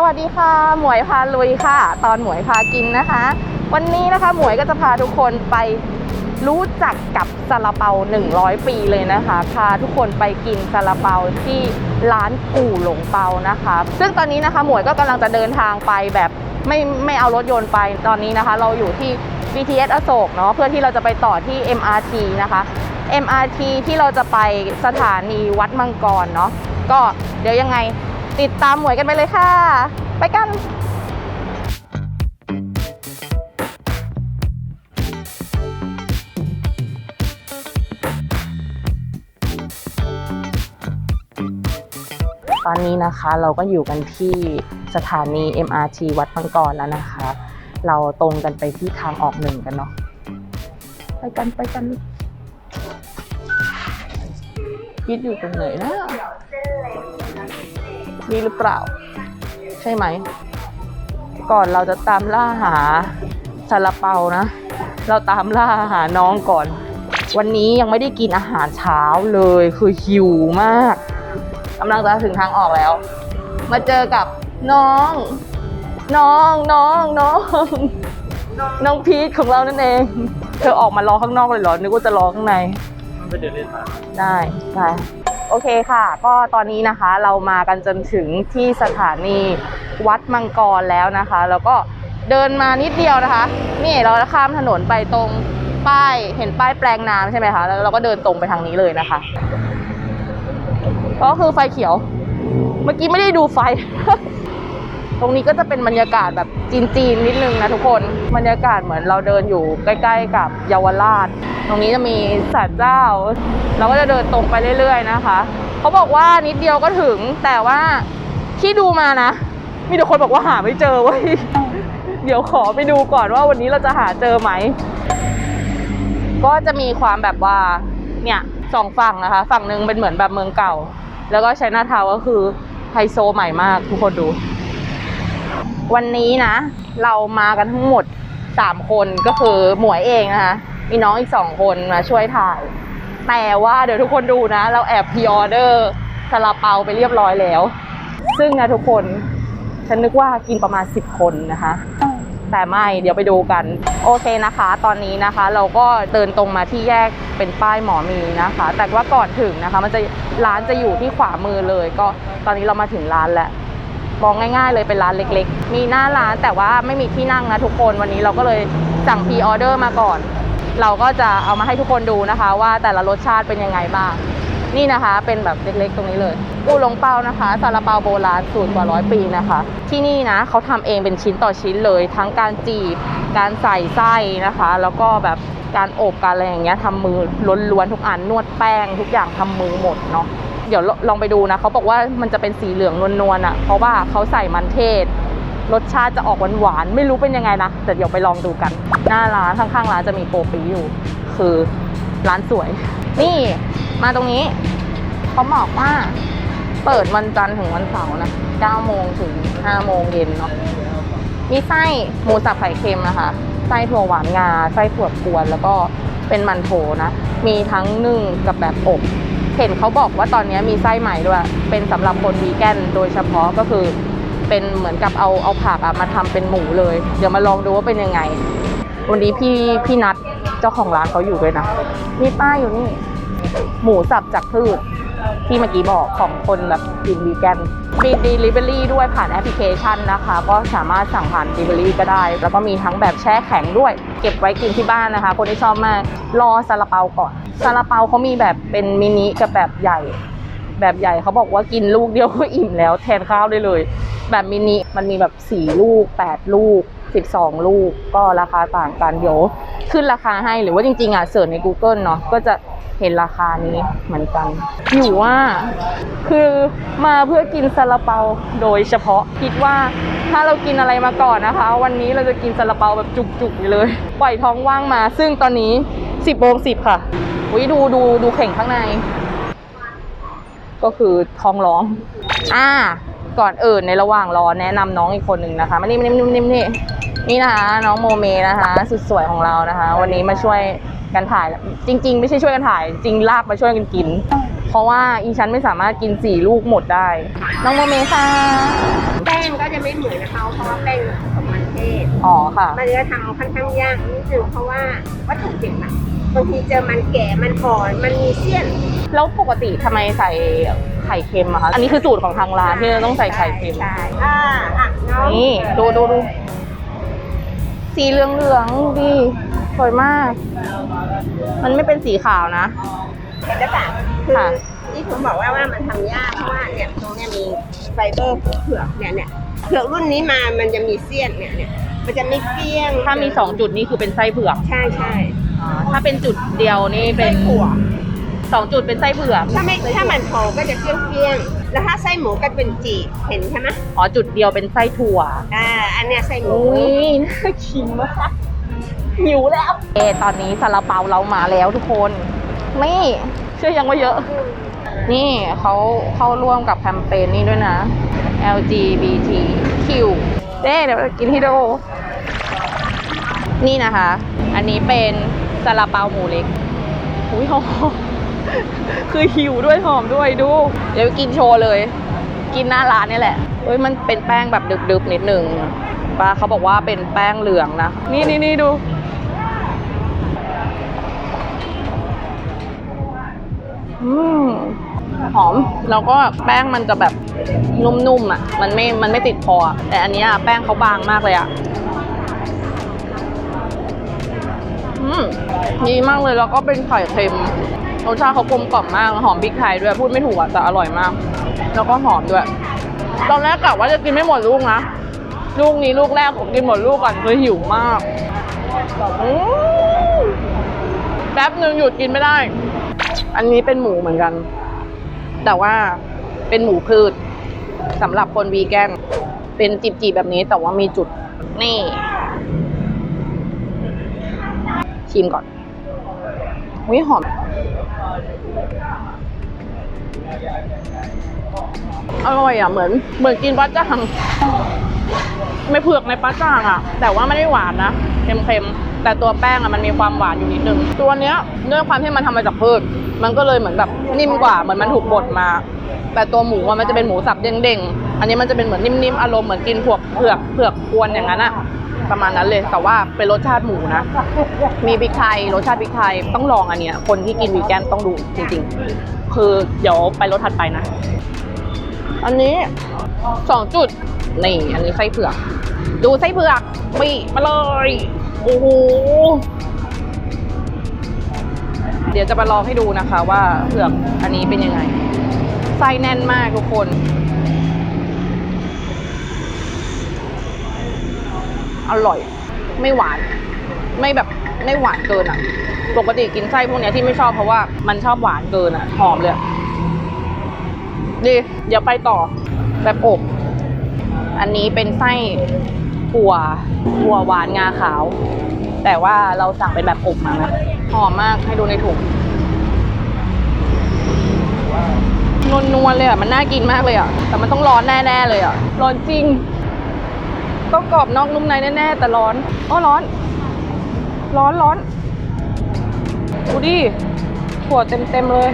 สวัสดีค่ะ หมวยพาลุยค่ะ ตอนหมวยพากินนะคะ วันนี้นะคะหมวยก็จะพาทุกคนไปรู้จักกับซาลาเปา 100 ปีเลยนะคะ พาทุกคนไปกินซาลาเปาที่ร้านกู่หลงเปานะคะ ซึ่งตอนนี้นะคะหมวยก็กำลังจะเดินทางไปแบบไม่ไม่เอารถยนต์ไปตอนนี้นะคะ เราอยู่ที่ BTS อโศกเนาะเพื่อที่เราจะไปต่อที่ MRT นะคะ MRT ที่เราจะไปสถานีวัดมังกรเนาะก็เดี๋ยวยังไง ติดตามหมวยกันไปเลยค่ะ ไปกันตอนนี้นะคะเราก็อยู่กันที่สถานี MRT วัดมังกรแล้วนะคะ เราตรงกันไปที่ทางออกหนึ่งกันเนาะไปกันไปกันคิดอยู่ตรงไหนนะ นี่หรือเปล่า ใช่ไหม ก่อนเราจะตามล่าหาซาลาเปานะ เราตามล่าหาน้องก่อน วันนี้ยังไม่ได้กินอาหารเช้าเลยคือหิวมากกำลังจะถึงทางออกแล้ว มาเจอกับน้อง น้องน้องน้องน้องพีทของเรานั่นเอง เธอออกมารอข้างนอกเลยเหรอ นึกว่าจะรอข้างใน ไปเดินเล่นมาได้ได้ โอเคค่ะ ก็ตอนนี้นะคะเรามากันจนถึงที่สถานีวัดมังกรแล้วนะคะ แล้วก็เดินมานิดเดียวนะคะ นี่เราจะข้ามถนนไปตรงป้ายเห็นป้ายแปลงน้ำใช่ไหมคะ แล้วเราก็เดินตรงไปทางนี้เลยนะคะ ก็คือไฟเขียว เมื่อกี้ไม่ได้ดูไฟ ตรงนี้ก็จะเป็นบรรยากาศแบบจีนๆนิดนึงนะทุกคน บรรยากาศเหมือนเราเดินอยู่ใกล้ ๆ กับเยาวราช ตรงนี้จะมีศาลเจ้า เราก็จะเดินตรงไปเรื่อย ๆ นะคะ เขาบอกว่านิดเดียวก็ถึง แต่ว่าที่ดูมานะ มีแต่คนบอกว่าหาไม่เจอเว้ย เดี๋ยวขอไปดูก่อนว่าวันนี้เราจะหาเจอไหม ก็จะมีความแบบว่า เนี่ยสองฝั่งนะคะ ฝั่งหนึ่งเป็นเหมือนแบบเมืองเก่า แล้วก็ใช้หน้าทาวก็คือไฮโซใหม่มากทุกคนดู วันนี้นะ เรามากันทั้งหมดสามคนก็คือหมวยเองนะคะมีน้องอีกสองคนมาช่วยถ่าย แต่ว่าเดี๋ยวทุกคนดูนะ เราแอบพรีออเดอร์ซาลาเปาไปเรียบร้อยแล้ว ซึ่งนะทุกคนฉันนึกว่ากินประมาณ 10 คนนะคะ แต่ไม่เดี๋ยวไปดูกัน โอเคนะคะ ตอนนี้นะคะ เราก็เดินตรงมาที่แยกเป็นป้ายหมอมีนะคะ แต่ว่าก่อนถึงนะคะ มันจะร้านจะอยู่ที่ขวามือเลย ก็ตอนนี้เรามาถึงร้านแล้ว มองง่ายๆ เลยเป็นร้านเล็กๆ มีหน้าร้านแต่ว่าไม่มีที่นั่งนะทุกคนวันนี้เราก็เลยสั่งพรีออเดอร์มาก่อน เราก็จะเอามาให้ทุกคนดูนะคะ ว่าแต่ละรสชาติเป็นยังไงบ้าง นี่นะคะเป็นแบบเล็กๆ ตรงนี้เลยอูหลงเปานะคะซาลาเปาโบราณสูตรกว่าร้อยปีนะคะ ที่นี่นะเขาทำเองเป็นชิ้นต่อชิ้นเลย ทั้งการจีบ การใส่ไส้นะคะ แล้วก็แบบการอบการอะไรอย่างเงี้ยทำมือล้วนๆทุกอันนวดแป้งทุกอย่างทำมือหมดเนาะ เดี๋ยวลองไปดูนะเขาบอกว่ามันจะเป็นสีเหลืองนวลๆอะ เพราะว่าเขาใส่มันเทศ รสชาติจะออกหวานๆไม่รู้เป็นยังไงนะ แต่เดี๋ยวไปลองดูกัน หน้าร้านข้างๆร้านจะมีโปรปีอยู่ คือร้านสวย นี่มาตรงนี้เขาบอกว่าเปิดวันจันทร์ถึงวันเสาร์นะ9โมงถึง5โมงเย็นเนาะมีไส้หมูสับไข่เค็มนะคะไส้ถั่วหวานงาไส้ถั่วกวนแล้วก็เป็นมันโถนะ มีทั้งนึ่งกับแบบอบ เห็นเขาบอกว่าตอนนี้มีไส้ใหม่ด้วย เป็นสำหรับคนวีแกนโดยเฉพาะก็คือเป็นเหมือนกับเอาเอาผักอะมาทำเป็นหมูเลย เดี๋ยวมาลองดูว่าเป็นยังไง วันนี้พี่พี่นัดเจ้าของร้านเขาอยู่ด้วยนะมีป้ายอยู่นี่ หมูสับจากพืชที่เมื่อกี้บอกของคนแบบกินวีแกนมีด delivery ด้วยผ่านแอปพลิเคชันนะคะ ก็สามารถสั่งผ่านด delivery ก็ได้ แล้วก็มีทั้งแบบแช่แข็งด้วย เก็บไว้กินที่บ้านนะคะ คนที่ชอบมากรอซาลาเปาก่อน ซาลาเปาเขามีแบบเป็นมินิกับแบบใหญ่ แบบใหญ่เขาบอกว่ากินลูกเดียวก็อิ่มแล้ว แทนข้าวได้เลย แบบมินิมันมีแบบ4ลูก8ลูก12ลูกก็ราคาต่างกันเดี๋ยวขึ้นราคาให้หรือว่าจริงๆอะเสิร์ชใน Google เนาะก็จะเห็นราคานี้เหมือนกันอยู่ว่าคือมาเพื่อกินซาลาเปาโดยเฉพาะคิดว่าถ้าเรากินอะไรมาก่อนนะคะ วันนี้เราจะกินซาลาเปาแบบจุกๆเลย ปล่อยท้องว่างมา ซึ่งตอนนี้ 10โมง10 ค่ะ วิดูดูดูเข่งข้างใน ก็คือท้องร้อง อ่า ก่อนอื่นในระหว่างรอแนะนำน้องอีกคนหนึ่งนะคะมานี่มานี่มานี่มานี่นี่นะคะ น้องโมเมนะคะสุดสวยของเรานะคะ วันนี้มาช่วยกันถ่าย จริง ๆ ไม่ใช่ช่วยกันถ่าย จริงลากมาช่วยกันกิน เพราะว่าอีฉันไม่สามารถกินสี่ลูกหมดได้ น้องโมเมค่ะแป้งก็จะไม่อ๋อค่ะ มันจะทำค่อนข้างยากนิดนึงเพราะว่าวัตถุดิบอะบางทีเจอมันแก่มันอ่อนมันมีเสี้ยน แล้วปกติทำไมใส่ไข่เค็มอะคะ อันนี้คือสูตรของทางร้านที่เราต้องใส่ไข่เค็ม ใช่อ่าอะน้องนี่ดูดูดูสีเหลืองเหลืองๆดีสวยมาก มันไม่เป็นสีขาวนะ เห็นหรือเปล่าคือค่ะ ที่ผมบอกว่าว่ามันทำยากเพราะว่าเนี่ยตรงเนี้ยมีไฟเบอร์เผือกเนี่ยเนี่ยเผือกรุ่นนี้มามันจะมีเสี้ยนเนี่ยเนี่ยมันจะไม่เปี้ยงถ้ามีสองจุดนี่คือเป็นไส้เผือก ใช่ใช่อ่า ถ้าเป็นจุดเดียวนี่เป็นไส้ถั่วสองจุดเป็นไส้เผือกถ้าไม่ถ้ามันโถก็จะเปี้ยงเปี้ยงๆแล้วถ้าไส้หมูก็เป็นจีบเห็นใช่ไหมอ๋อจุดเดียวเป็นไส้ถั่วอ่าอันเนี้ยไส้หมูอุ้ยน่ากินมากหิวแล้วเอตอนนี้ซาลาเปาเรามาแล้วทุกคนนี่เชื่อยังว่าเยอะ นี่เขาเข้าร่วมกับแคมเปญนี้ด้วยนะ LGBTQ เด้เดี๋ยวกินให้ดูนี่นะคะ อันนี้เป็นซาลาเปาหมูเล็กอุ้ยหอมคือหิวด้วยหอมด้วยดู เดี๋ยวกินโชว์เลย กินหน้าร้านนี่แหละเฮ้ยมันเป็นแป้งแบบดึบๆนิดหนึ่งป้าเขาบอกว่าเป็นแป้งเหลืองนะ นี่นี่นี่ดูอืมหอม แล้วก็แป้งมันจะแบบนุ่มๆอะ มันไม่ มันไม่ติดคอแต่อันนี้แป้งเขาบางมากเลยอะ ดีมากเลยแล้วก็เป็นไข่เค็มรสชาติเขากลมกล่อมมากหอมพริกไทยด้วยพูดไม่ถูกอะแต่อร่อยมาก แล้วก็หอมด้วย ตอนแรกกะว่าจะกินไม่หมดลูกนะลูกนี้ลูกแรกผมกินหมดลูกก่อนคือหิวมากอแป๊บหนึ่งหยุดกินไม่ได้ อันนี้เป็นหมูเหมือนกัน แต่ว่าเป็นหมูพืชสำหรับคนวีแกนเป็นจีบๆแบบนี้แต่ว่ามีจุดนี่ ชิมก่อนวิหอม อร่อยอะ เหมือน เหมือนกินปลาจ่างไม่เผือกในปลาจ่างอะ แต่ว่าไม่ได้หวานนะ เค็มๆ แต่ตัวแป้งอะมันมีความหวานอยู่นิดนึง ตัวเนี้ยด้วยความที่มันทำมาจากพืช มันก็เลยเหมือนแบบนิ่มกว่า เหมือนมันถูกบดมา แต่ตัวหมูอะมันจะเป็นหมูสับเด้งๆ อันนี้มันจะเป็นเหมือนนิ่มๆ อารมณ์เหมือนกินพวกเผือกเผือกกวนอย่างนั้นอะ ประมาณนั้นเลย แต่ว่าเป็นรสชาติหมูนะ มีพริกไทยรสชาติพริกไทยต้องลองอันเนี้ย คนที่กินวีแกนต้องดูจริงๆ คือเดี๋ยวไปรสถัดไปนะ อันนี้สองจุดนี่อันนี้ไส้เผือก ดูไส้เผือกมีมาเลยโอ้โหเดี๋ยวจะมาลองให้ดูนะคะว่าเผือกอันนี้เป็นยังไงไส้แน่นมากทุกคน อร่อย ไม่หวาน ไม่แบบไม่หวานเกินอะ ปกติกินไส้พวกเนี้ยที่ไม่ชอบเพราะว่ามันชอบหวานเกินอะ หอมเลย ดี เดี๋ยวไปต่อแบบอบ อันนี้เป็นไส้ถั่วถั่วหวานงาขาว แต่ว่าเราสั่งเป็นแบบอบมานะหอมมากให้ดูในถุงนวลนวลๆเลยอะ มันน่ากินมากเลยอะ แต่มันต้องร้อนแน่ๆเลยอะ ร้อนจริง ต้องกรอบนอกนุ่มในแน่ๆแต่ร้อนอ๋อร้อน ร้อนร้อนดูดิถั่วเต็มเต็มๆเลย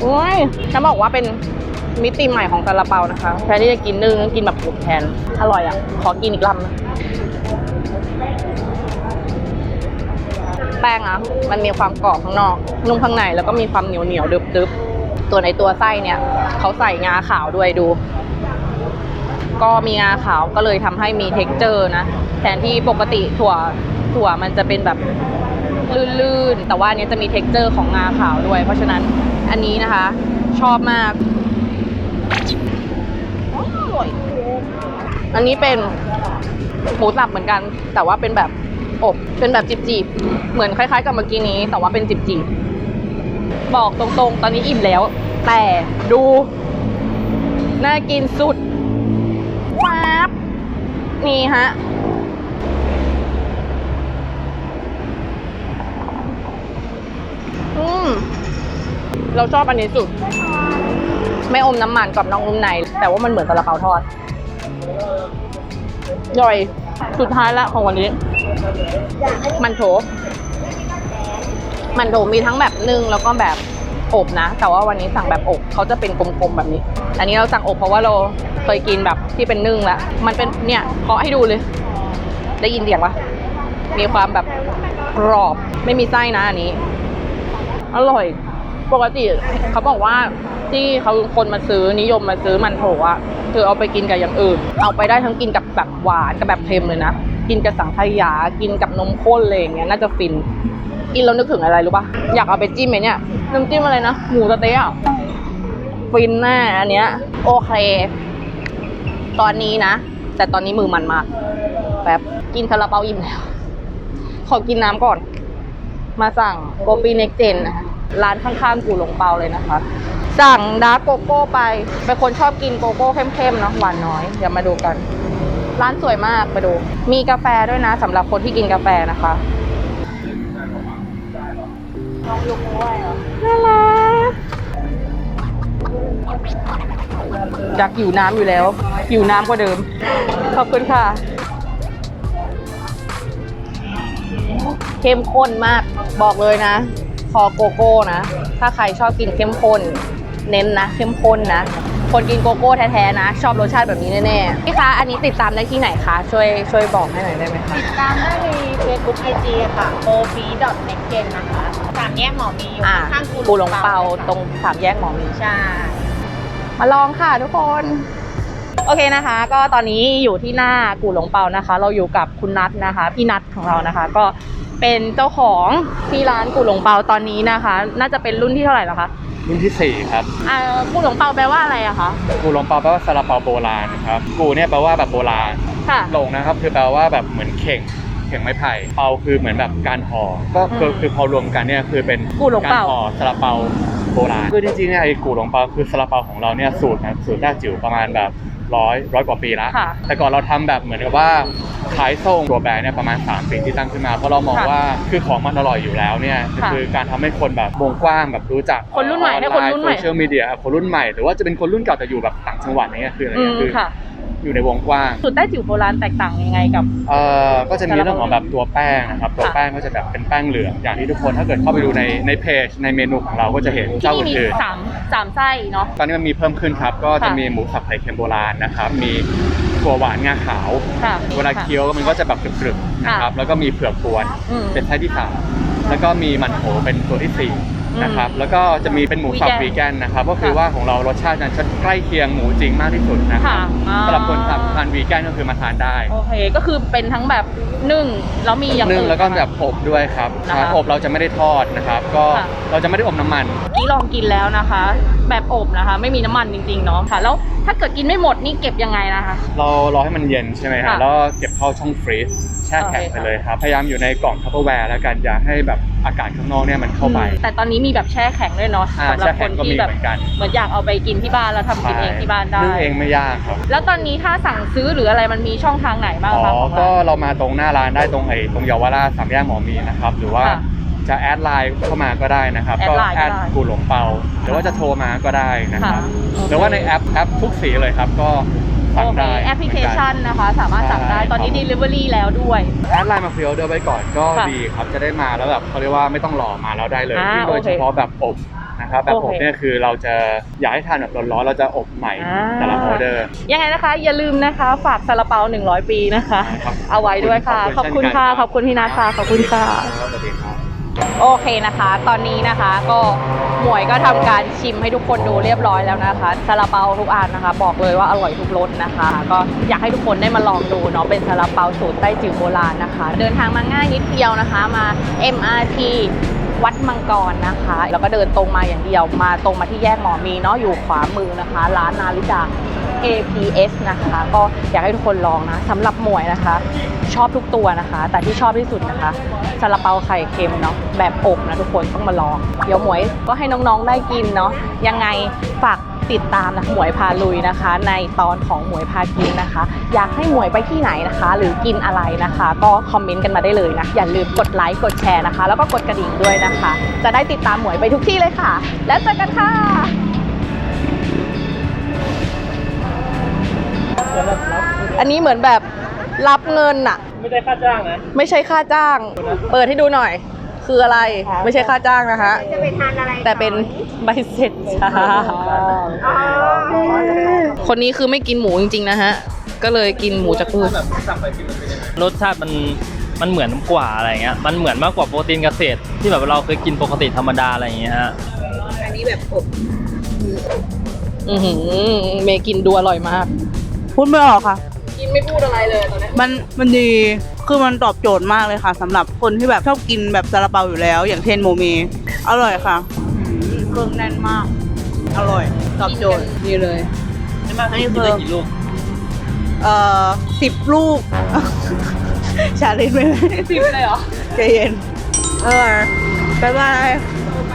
โอ้ยฉันบอกว่าเป็นมิติใหม่ของซาลาเปานะคะแทนที่จะกินนึ่งกินแบบอบแทน อร่อยอะ ขอกินอีกลำนะแป้งอะ มันมีความกรอบข้างนอก นุ่มข้างในแล้วก็มีความเหนียวเหนียวดึบดึบๆ ตัวในตัวไส้เนี่ยเขาใส่งาขาวด้วยดู ก็มีงาขาวก็เลยทำให้มีเท็กเจอร์นะแทนที่ปกติถั่วถั่วมันจะเป็นแบบลื่นๆ แต่ว่านี้จะมีเท็กเจอร์ของงาขาวด้วย เพราะฉะนั้นอันนี้นะคะ ชอบมากอันนี้เป็นหมูสับเหมือนกัน แต่ว่าเป็นแบบอบเป็นแบบจีบๆ เหมือนคล้ายๆ กับเมื่อกี้นี้ แต่ว่าเป็นจีบๆ บอกตรงๆ ตอนนี้อิ่มแล้ว แต่ดู น่ากินสุดปั๊บนี่ฮะอืมเราชอบอันนี้สุด ไม่อมน้ำมันกับน้องนุ่มใน แต่ว่ามันเหมือนซาลาเปาทอดย่อย สุดท้ายละของวันนี้ มันโถ มันโถมีทั้งแบบนึ่งแล้วก็แบบออบนะ แต่ว่าวันนี้สั่งแบบอบเขาจะเป็นกลมๆแบบนี้ อันนี้เราสั่งอบเพราะว่าเราเคยกินแบบที่เป็นนึ่งแล้วมันเป็นเนี่ยเคาะให้ดูเลย ได้ยินเสียงปะมีความแบบกรอบไม่มีไส้นะอันนี้ อร่อยปกติเขาบอกว่าที่เขาคนมาซื้อนิยมมาซื้อมันโถอะคือเอาไปกินกับอย่างอื่น เอาไปได้ทั้งกินกับแบบหวานกับแบบเค็มเลยนะ กินกับสังขยา กินกับนมข้นเลยอย่างเงี้ยน่าจะฟิน กินแล้วนึกถึงอะไรรู้ปะอยากเอาไปจิ้มไอ้เนี่ยน้ำจิ้มอะไรนะ หมูสะเต๊ะฟินแน่อันเนี้ย โอเค ตอนนี้นะ แต่ตอนนี้มือมันมากแบบกินคาราเปาอิ่มแล้ว ขอกินน้ำก่อน มาสั่งโกปีเน็กเจนนะคะร้านข้างๆกูหลงเปาเลยนะคะ สั่งดาร์กโกโก้ไป เป็นคนชอบกินโกโก้เข้มๆเนาะหวานน้อย เดี๋ยวมาดูกัน ร้านสวยมากไปดู มีกาแฟด้วยนะสำหรับคนที่กินกาแฟนะคะลองยกมือไหวเหรอน่ารักอยากอยู่น้ำอยู่แล้ว อยู่น้ำกว่าเดิม ขอบคุณค่ะ เข้มข้นมาก บอกเลยนะ คอโกโก้นะ ถ้าใครชอบกินเข้มข้น เน้นนะ เข้มข้นนะ คนกินโกโก้แท้ๆนะ ชอบรสชาติแบบนี้แน่ๆพี่คะอันนี้ติดตามได้ที่ไหนคะ ช่วยช่วยบอกให้หน่อยได้ไหมคะ ติดตามได้ใน Facebook IG ค่ะ o p n e x t g e n นะคะสามแยกหมอมีอยู่อ่าข้างๆกูหลงเปาตรงสามแยกหมอมี ใช่ มาลองค่ะทุกคน โอเคนะคะ ก็ตอนนี้อยู่ที่หน้ากูหลงเปานะคะ เราอยู่กับคุณนัทนะคะ พี่นัทของเรานะคะ ก็เป็นเจ้าของที่ร้านกูหลงเปาตอนนี้นะคะ น่าจะเป็นรุ่นที่เท่าไหร่แล้วคะ รุ่นที่ 4 ครับอ่ากูหลงเปาแปลว่าอะไรอะคะกูหลงเปาแปลว่าซาลาเปาโบราณนะครับกูเนี่ยแปลว่าแบบโบราณค่ะหลงนะครับคือแปลว่าแบบเหมือนเข่งเข่งไม้ไผ่เปาคือเหมือนแบบการห่อก็คืออืมคือพอรวมกันเนี่ยคือเป็นกูหลงการเปาห่อซาลาเปาโบราณคือจริงๆเนี่ยไอ้กูหลงเปาคือซาลาเปาของเราเนี่ยสูตรนะสูตรแรกจิ๋วประมาณแบบ ร้อยร้อยกว่าปีละค่ะแต่ก่อนเราทำแบบเหมือนกับว่าขายส่งตัวแบรนด์เนี่ยประมาณ3ปีที่ตั้งขึ้นมา เพราะเรามองค่ะว่าคือของมันอร่อยอยู่แล้วเนี่ยค่ะคือการทำให้คนแบบวงกว้างแบบรู้จักคนรุ่นใหม่ให้คนรุ่นใหม่โซเชียลมีเดียคนรุ่นใหม่หรือว่าจะเป็นคนรุ่นเก่าแต่อยู่แบบต่างจังหวัดเนี่ยคืออะไรอืเงี้มยคือค่ะ อยู่ในวงกว้าง สูตรแต้จิ๋วโบราณแตกต่างยังไงกับ เอ่อก็จะมีเรื่องของแบบตัวแป้งนะครับ ตัวค่ะแป้งก็จะแบบเป็นแป้งเหลือง อย่างที่ทุกคนถ้าเกิดเข้าไปดูในในเพจในเมนูของเราก็จะเห็นที่เจ้านี่มีอื่นสามสามไส้เนาะ ๆตอนนี้มันมีเพิ่มขึ้นครับ ก็จะค่ะ มีหมูสับไข่เค็มโบราณนะครับ มีถั่วหวานงาขาว ค่ะ เวลาเคี้ยวมันก็จะแบบกรึบๆนะครับ แล้วก็มีเผือกกวน อืมเป็นไส้ที่สามแล้วก็มีมันโถเป็นตัวที่สี่อืม นะครับแล้วก็จะมีเป็นหมูสับวีวีแกแกนนนะครับก็คือค่ะว่าของเรารสชาตินั้นจะใกล้เคียงหมูจริงมากที่สุดนะครัค่ะบอ่าสำหรับคนทานวีแกนก็คือมาทานได้โอเคก็คือเป็นทั้งแบบนึ่งแล้วมีอย่างนึ่งอื่นแล้วก็นะคะแบบอบด้วยครับนะคะ ใช่อบเราจะไม่ได้ทอดนะครับ ก็ค่ะเราจะไม่ได้อบน้ำมันเมื่อกี้ลองกินแล้วนะคะ แบบอบนะคะ ไม่มีน้ำมันจริงๆเนาะค่ะ แล้วถ้าเกิดกินไม่หมดนี่เก็บยังไงนะคะ เรารอให้มันเย็นใช่ไหมค่ะฮะแล้วก็เก็บ เข้าช่องฟรีซแช่แข็งโอเคไปค่ะเลยครับ พยายามอยู่ในกล่องทัพเปอร์แวร์แล้วกันอย่าให้แบบอากาศข้างนอกเนี่ยมันเข้าไปอืมแต่ตอนนี้มีแบบแช่แข็งด้วยเนาะอ่าสำหรัแช่บคแข็นงก็ที่มีแบบเหมือนกันเหมือนอยากเอาไปกินที่บ้านแล้วทำกินเองที่บ้านได้ นึ่งเองไม่ยากครับแล้วตอนนี้ถ้าสั่งซื้อหรืออะไรมันมีช่องทางไหนบ้างอ๋อคะของก็ร้านเรามาตรงหน้าร้านได้ตรงไอ้ตรงเยาวราชสามแยกหมอมีนะครับหรือว่าค่ะจะแอดไลน์เข้ามาก็ได้นะครับแอดก็ไลน์ก็แอดได้ กูหลงเปาหรือว่าจะโทรมาก็ได้นะครับค่ะโอเคหรือว่าในแอปแอปทุกสีเลยครับ ก็ สั่งโอเคได้แอปพลิเคชันนะคะ สามารถสั่งได้ใช่ตอนนี้ครับ Delivery แล้วด้วย แอดไลน์มาพรีออเดอร์ไว้ก่อนก็ค่ะดีครับจะได้มาแล้วแบบเขาเรียกว่าไม่ต้องรอมาแล้วได้เลยอ่าที่โดยโอเคเฉพาะแบบอบนะครับแบบอบโอเคเนี่ยคือเราจะอยากให้ทานแบบร้อนๆเราจะอบใหม่อ่า แต่ละออเดอร์ ยังไงนะคะ อย่าลืมนะคะ ฝากซาลาเปา 100 ปีนะคะ ครับเอาไว้ด้วยค่ะ ขขออบบคุคุณณค่ะเช่นกันครับขอบคุณพี่นัทค่ะ ขอบคุณค่ะสวัสดีครับ โอเคนะคะ ตอนนี้นะคะก็หมวยก็ทำการชิมให้ทุกคนดูเรียบร้อยแล้วนะคะซาลาเปาทุกอันนะคะ บอกเลยว่าอร่อยทุกรสนะคะ ก็อยากให้ทุกคนได้มาลองดูเนาะเป็นซาลาเปาสูตรใต้จิ๋วโบราณนะคะ เดินทางมาง่ายนิดเดียวนะคะมา MRT วัดมังกรนะคะ แล้วก็เดินตรงมาอย่างเดียวมาตรงมาที่แยกหมอมีเนาะอยู่ขวามือนะคะ ร้านนาริดา APS นะคะ ก็อยากให้ทุกคนลองนะสำหรับหมวยนะคะ ชอบทุกตัวนะคะ แต่ที่ชอบที่สุดนะคะซาลาเปาไข่เค็มเนาะแบบอบนะทุกคนต้องมาลอง เดี๋ยวหมวยก็ให้น้องๆได้กินเนาะยังไงฝากติดตามนะหมวยพาลุยนะคะ ในตอนของหมวยพากินนะคะ อยากให้หมวยไปที่ไหนนะคะ หรือกินอะไรนะคะ ก็คอมเมนต์กันมาได้เลยนะอย่าลืมกดไลค์กดแชร์นะคะ แล้วก็กดกระดิ่งด้วยนะคะ จะได้ติดตามหมวยไปทุกที่เลยค่ะ แล้วเจอกันค่ะอันนี้เหมือนแบบ รับเงินอะไม่ได้ค่าจ้างนะ ไม่ใช่ค่าจ้าง เปิดให้ดูหน่อย คืออะไรไม่ใช่ค่าจ้างนะคะ จะไปทานอะไรแต่เป็นใบเสร็จจ้าอ๋อคนนี้คือไม่กินหมูจริงๆนะฮะ ก็เลยกินหมูจากพืชรสชาติมันมันเหมือนกว่าอะไรเงี้ย มันเหมือนมากกว่าโปรตีนเกษตร ที่แบบเราเคยกินปกติธรรมดาอะไรอย่างเงี้ยฮะ อันนี้แบบอบอือหือเมย์กินดูอร่อยมาก พูดไม่ออกค่ะ กินไม่พูดอะไรเลยตอนนี้มันมันดีคือมันตอบโจทย์มากเลยค่ะสำหรับคนที่แบบชอบกินแบบซาลาเปาอยู่แล้ว อย่างเทนโมเมอร่อยค่ะอืมเครื่องแน่นมาก อร่อย ตอบโจทย์ดีเลยใช่ไหมอันนี้คือได้กี่ลูกเอ่อสิบลูกชาเลนจ์ไหมสิบเลยเหรอใจเย็นเออบ๊ายบายไป